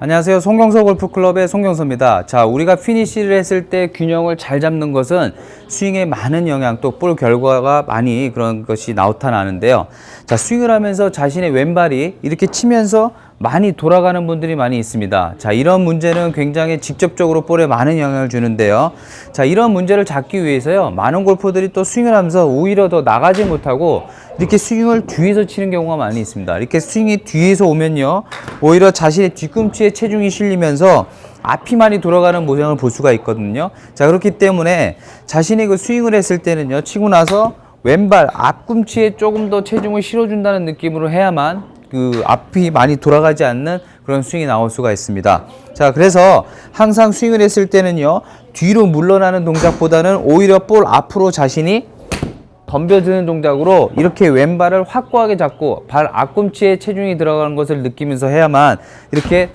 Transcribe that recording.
안녕하세요. 송경서 골프클럽의 송경서입니다. 자, 우리가 피니시를 했을 때 균형을 잘 잡는 것은 스윙에 많은 영향 또 볼 결과가 많이 그런 것이 나타나는데요. 자, 스윙을 하면서 자신의 왼발이 이렇게 치면서 많이 돌아가는 분들이 많이 있습니다. 자, 이런 문제는 굉장히 직접적으로 볼에 많은 영향을 주는데요. 자, 이런 문제를 잡기 위해서요. 많은 골퍼들이 또 스윙을 하면서 오히려 더 나가지 못하고 이렇게 스윙을 뒤에서 치는 경우가 많이 있습니다. 이렇게 스윙이 뒤에서 오면요. 오히려 자신의 뒤꿈치에 체중이 실리면서 앞이 많이 돌아가는 모양을 볼 수가 있거든요. 자, 그렇기 때문에 자신이 그 스윙을 했을 때는요. 치고 나서 왼발 앞꿈치에 조금 더 체중을 실어준다는 느낌으로 해야만 그 앞이 많이 돌아가지 않는 그런 스윙이 나올 수가 있습니다. 자, 그래서 항상 스윙을 했을 때는요, 뒤로 물러나는 동작보다는 오히려 볼 앞으로 자신이 덤벼드는 동작으로 이렇게 왼발을 확고하게 잡고 발 앞꿈치에 체중이 들어가는 것을 느끼면서 해야만 이렇게